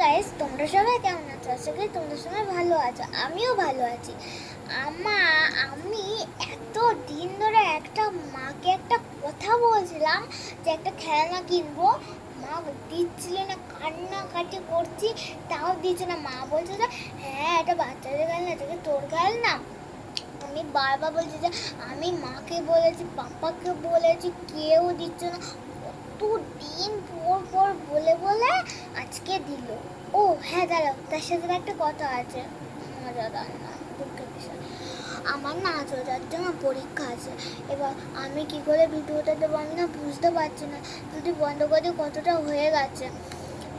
Guys তোমরা সবাই কেমন আছো? আশা করি তোমরা সবাই ভালো আছো। আমিও ভালো আছি। আমা, আমি এত দিন ধরে একটা মাকে একটা কথা বলছিলাম যে একটা খেলনা কিনবো। মা দিচ্ছিল না, কান্নাকাটি করছি, তাও দিচ্ছে না। মা বলছে যে হ্যাঁ এটা বাচ্চাদের খেলনা, এটা কি তোর খেলনা? আমি বারবার বলছি যে, আমি মাকে বলেছি, পাপাকে বলেছি, কেউ দিচ্ছে না। কত দিন পর পর বলে বলে আজকে দিল। ও হ্যাঁ দাঁড়াও, তার সাথে একটা কথা আছে। মজাদার না, দুঃখের বিষয়। আমার না আজ জন্য পরীক্ষা আছে। এবার আমি কি করে ভিডিওটা দেবো আমি না বুঝতে পারছি না। যদি বন্ধ করে দিই, কতটা হয়ে গেছে?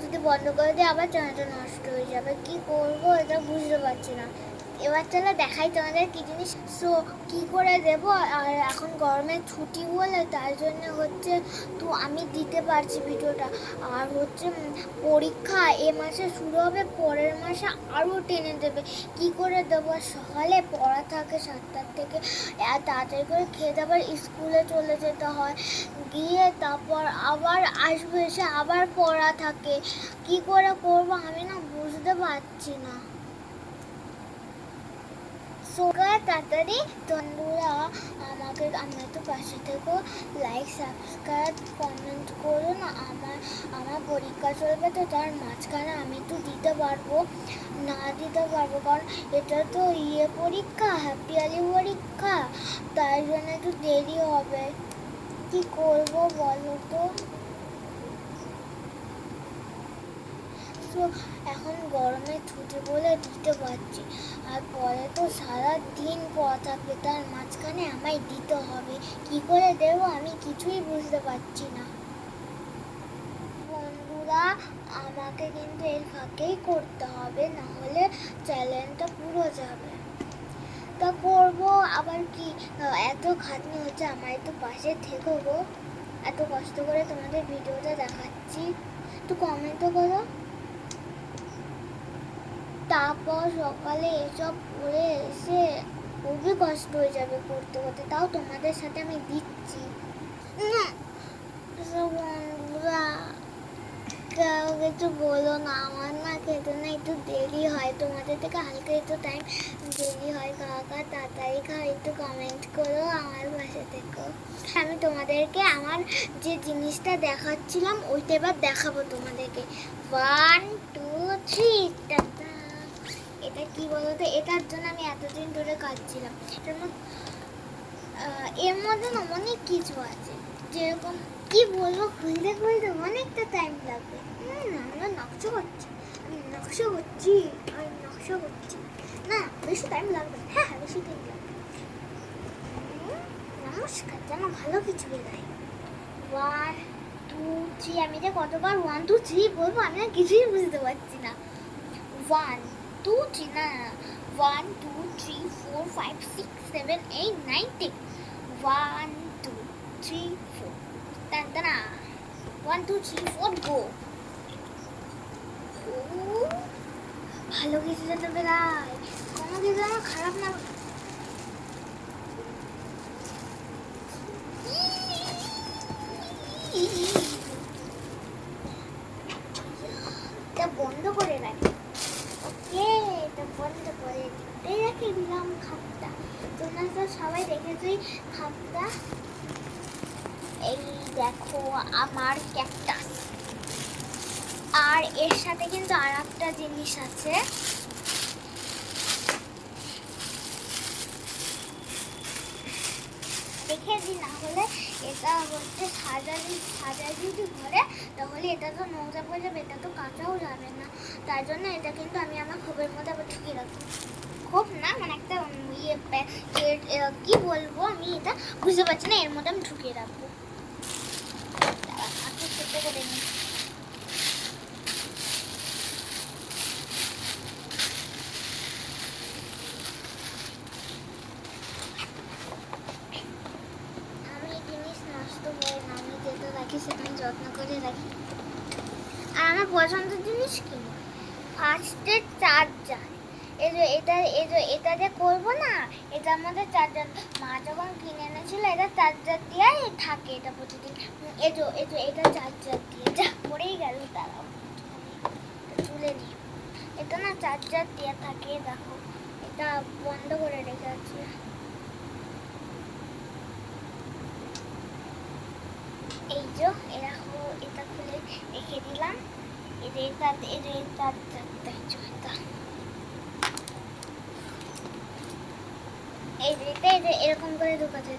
যদি বন্ধ করে দিয়ে আবার চ্যানেলটা নষ্ট হয়ে যাবে। কি করব এটা বুঝতে পারছি না। এবার চলো দেখাই তোমাদের কি জিনিস। সো কি করে দেব? আর এখন গরমের ছুটি বলে তার জন্য হচ্ছে তো আমি দিতে পারছি ভিডিওটা। আর হচ্ছে পরীক্ষা এ মাসে শুরু হবে, পরের মাসে আরও টেনে দেবে। কি করে দেবো? সকালে পড়া থাকে সাতটার থেকে। তাড়াতাড়ি করে খেয়ে আবার স্কুলে চলে যেতে হয়। গিয়ে তারপর আবার আসবে এসে আবার পড়া থাকে। কি করে করব আমি না বুঝতে পারছি না। সোগা তাড়াতাড়ি বন্ধুরা আমাকে আমরা তো পাশে থেকো। লাইক সাবস্ক্রাইব কমেন্ট করুন আমার আমার পরীক্ষা চলবে তো, তার মাঝখানে আমি তো দিতে পারব। না দিতে পারব, কারণ এটা তো ইয়ে পরীক্ষা হ্যাপি আলি পরীক্ষা। তাই জন্য একটু দেরি হবে। কি করব বলো তো? তো এখন গরমে ছুটি বলে দিতে পারছি। আর পরে তো সারা দিন পড়া থাকবে তার মাঝখানে আমায় দিতে হবে। কি করে দেবো আমি কিছুই বুঝতে পারছি না। বন্ধুরা, আমাকে কিন্তু এর ফাঁকেই করতে হবে না হলে চ্যালেঞ্জটা পুরো যাবে। তা করব, আবার কি? এত খাটনি হচ্ছে আমার একটু পাশে থেকো গো। এত কষ্ট করে তোমাদের ভিডিওটা দেখাচ্ছি। একটু কমেন্টও করো। তারপর সকালে এসব পড়ে এসে খুবই কষ্ট হয়ে যাবে পড়তে করতে। তাও তোমাদের সাথে আমি দিচ্ছি। না, কিছু বলো না। আমার না খেতে না একটু দেরি হয়। তোমাদের থেকে হালকা একটু টাইম দেরি হয়। কাকা তাড়াতাড়ি খাও একটু কমেন্ট করো আমার পাশে থেকো। আমি তোমাদেরকে আমার যে জিনিসটা দেখাচ্ছিলাম ওইটা এবার দেখাবো তোমাদেরকে। One two. থ্রি এটা কি বলতো? এটার জন্য আমি এতদিন ধরে কাটছিলাম এর মধ্যে না অনেক কিছু আছে। যেরকম কি বলব খুলতে খুলতে অনেকটা টাইম লাগবে। হুম, আমরা নকশা করছি। আমি নকশা করছি আমি নকশা করছি। না বেশি টাইম লাগবে না। হ্যাঁ হ্যাঁ বেশি টাইম লাগবে। নমস্কার যেন ভালো কিছু বেরোয় ওয়ান টু থ্রি আমি যে কতবার ওয়ান টু থ্রি বলব আমি না কিছুই বুঝতে পারছি না। ওয়ান টু থ্রি না one two three four five six seven eight nine ten one two three four টান টানা one two three four go ভালো কিছু যেতে বেড়ায় কোনো কিছু আমার খারাপ না এটা বন্ধ করে রাখি ওকে এটা বন্ধ করে দিতে রেখে দিলাম খাপটা তোমরা তো সবাই দেখেছই খাপটা এই দেখো আমার ক্যাকটাস আর এর সাথে কিন্তু আর একটা জিনিস আছে। দেখে দিই না হলে এটা হচ্ছে সাজা সাজা যদি ঘরে, তাহলে এটা তো নোংরা পড়ে যাবে, এটা তো কাঁচাও যাবে না। তার জন্য এটা কিন্তু আমি আমার খোপের মধ্যে আবার ঢুকিয়ে রাখব। খোপ না মানে একটা ইয়ে কি বলব আমি এটা? বুঝতে পারছি না, এর মধ্যে আমি ঢুকিয়ে রাখব দাঁড়া, আগে চেপে করে নিই। আমি এই জিনিস নষ্ট হয় না আমি যেটা রাখি সেটা আমি যত্ন করে রাখি। আর আমার পছন্দের জিনিস কি? ফার্স্টে চার্জার এই যে এটা, এই যে এটা যে করব না এটার মধ্যে চার্জার মা যখন কিনে এনেছিল, এটা চার্জার দিয়ে থাকে এটা প্রতিদিন। এই যে এই যে এটা চার্জার দিয়ে, যা পড়েই গেল তারাও। তুলে দিই এটা না চার্জার দেওয়া থাকে, দেখো। এটা বন্ধ করে রেখে আছি এই যে এরকম এটা খুলে রেখে দিলাম এটা এটা এটা এরকম করে ঢুকাতে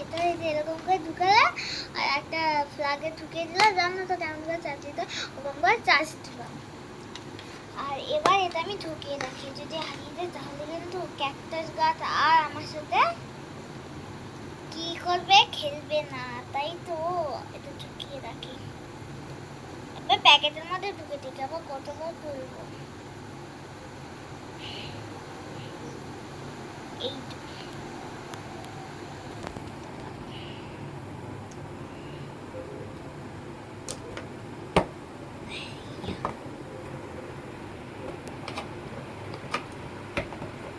এটা এরকম করে ঢুকালে আর একটা ফ্ল্যাগে ঢুকিয়ে দিলে জানো তো কেমন করে চার্জ দিতে ওরকম করে চার্জ দিলাম আর এবার এটা আমি ঢুকিয়ে রাখি যদি হারিয়ে যায় তাহলে কিন্তু ক্যাকটাস গাছ আর আমার সাথে কি করবে? খেলবে না, তাই তো। এটা চুকিয়ে রাখি। এবার প্যাকেটের মধ্যে ঢুকে দিকে আবার কতবার খুলবো? এই তো।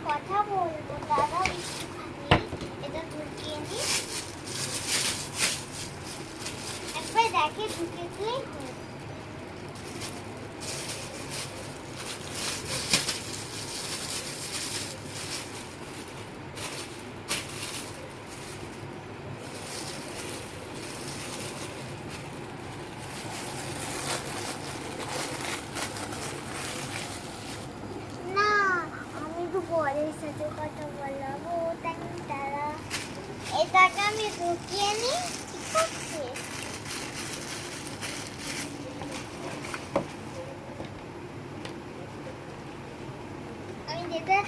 কথা বলব দাদা একটুখানি এটা ঢুকিয়ে নি একবার দেখে ঢুকে দিলেই হয়ে যাবে। না আমি তো বরের এটাকে আমি যেটা,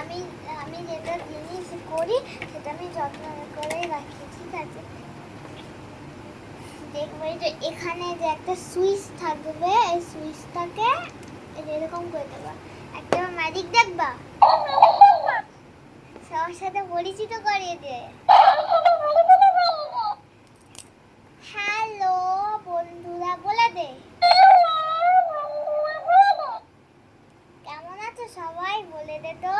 আমি আমি যেটা জিনিস করি, সেটা আমি যত্ন রাখি, ঠিক আছে? দেখবে যে, এখানে যে একটা সুইচ থাকবে, এই সুইচটাকে এরকম করে দেবা। একটা ম্যাজিক দেখবা? সবার সাথে পরিচিত করিয়ে দে হ্যালো বন্ধুরা বলে দে কেমন আছো সবাই বলে দে তো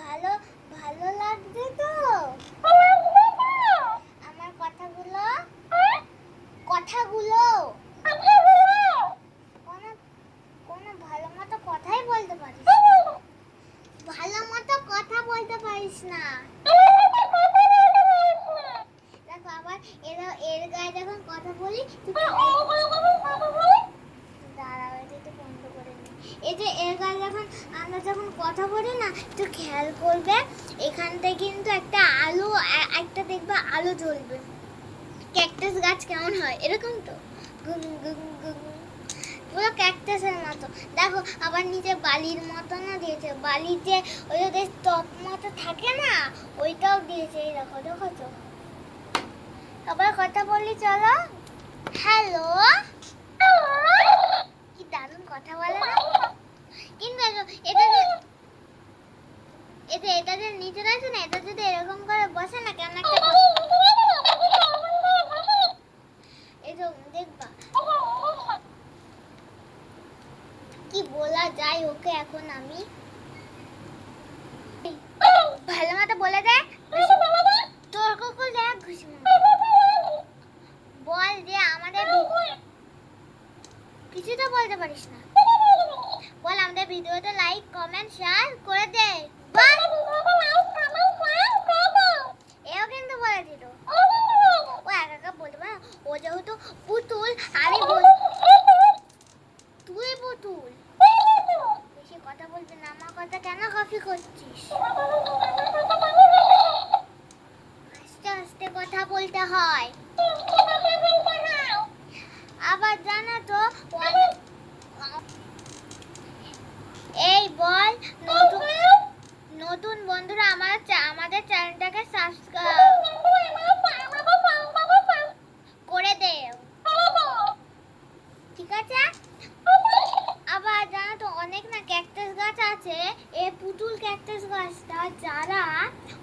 ভালো ভালো লাগছে তো আমার কথাগুলো কথাগুলো কোনো কোনো ভালো মতো কথাই বলতে পারিস না। ভালো মতো কথা বলতে পারিস না। দেখো আবার এরা এর গায়ে যখন কথা বলি তুই দাঁড়াও এটা একটু বন্ধ করে নি। এই যে এর গায়ে যখন আমরা যখন কথা বলি না একটু খেয়াল করবে এখানটায় কিন্তু একটা আলো একটা দেখবে আলো জ্বলবে। ক্যাকটাস গাছ কেমন হয়? এরকম তো? গুম গুম গুম। পুরো ক্যাকটাসের মতো। দেখো, আবার নিচে বালির মতনও দিয়েছে। বালিতে ওই যে টপ মতো থাকে না, ওইটাও দিয়েছে, এই দেখো দেখো তো। আবার কথা বলি, চলো। হ্যালো কি দারুণ কথা বলে না? কিন্তু এটা এটা এটা যে নিচে রয়েছে না এটা যদি এরকম করে বসে না, কেমন একটা এই যে দেখবা কি বলা যায় ওকে এখন আমি ভালো মতো বলে দে তোর কুকুর দেখ ঘুষি মারবে। বল যে আমাদের ভি- কিছু তো বলতে পারিস না বল আমাদের ভিডিওতে লাইক কমেন্ট শেয়ার করে দে বল এও কিন্তু বলে দিল ও একা একা বলতে পারে না। ও যেহেতু পুতুল আমি বল তুই পুতুল বেশি কথা বলবি না আমার কথা কেন কপি করছিস? আস্তে আস্তে কথা বলতে হয়। আবার জানো তো, এই বল, নতুন নতুন বন্ধুরা আমার আমাদের চ্যানেলটাকে সাবস্ক্রাইব করে দে ঠিক আছে আবার জানো তো অনেক না ক্যাকটাস গাছ আছে এ পুতুল ক্যাকটাস গাছটা যারা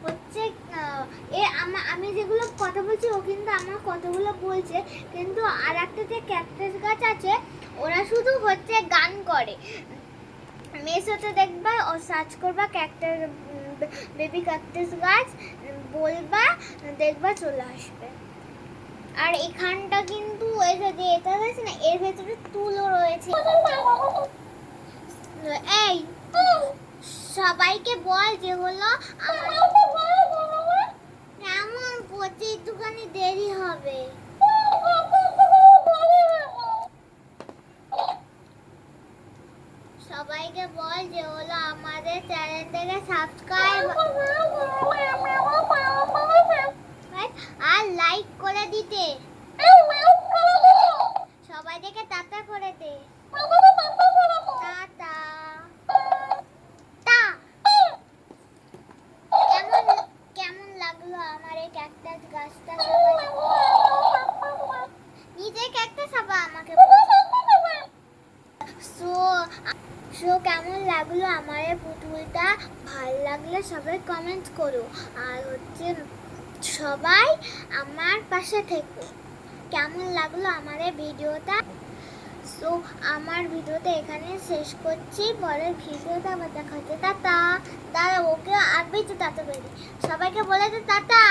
হচ্ছে আহ, এ আমা- আমি যেগুলো কথা বলছি ও কিন্তু আমার কথাগুলো বলছে কিন্তু আর যে ক্যাকটাস গাছ আছে, ওরা শুধু হচ্ছে গান করে। মেসোতে দেখবা, ও সার্চ করবা ক্যাকটাস বেবি কাকটাস গাছ, বলবা, দেখবা চলে আসবে। আর এখানটা কিন্তু এই যে এটা রয়েছে না, এর ভেতরে তুলো রয়েছে। এই, সবাইকে বল যে হলো কেমন করছে একটুখানি দেরি হবে সবাইকে বল যে হলো আমাদের চ্যানেলটাকে সাবস্ক্রাইব আর লাইক করে দিতে সবাই দেখে টাটা করে দে টাটা টা কেমন কেমন লাগল আমার এই ক্যাকটাস গাছটা সবাই নিজে ক্যাকটাস আবার আমাকে সো সো কেমন লাগল আমার এই পুতুলটা ভালো লাগলে সবাই কমেন্ট করো। আর হচ্ছে সবাই আমার পাশে থেকো। কেমন লাগল আমার এই ভিডিওটা? সো আমার ভিডিওটা এখানে শেষ করছি। পরের ভিডিওটা আবার দেখা হচ্ছে। টাটা! দাদা ওকে আগে তো টাটা বেরি সবাইকে বলে দে টাটা!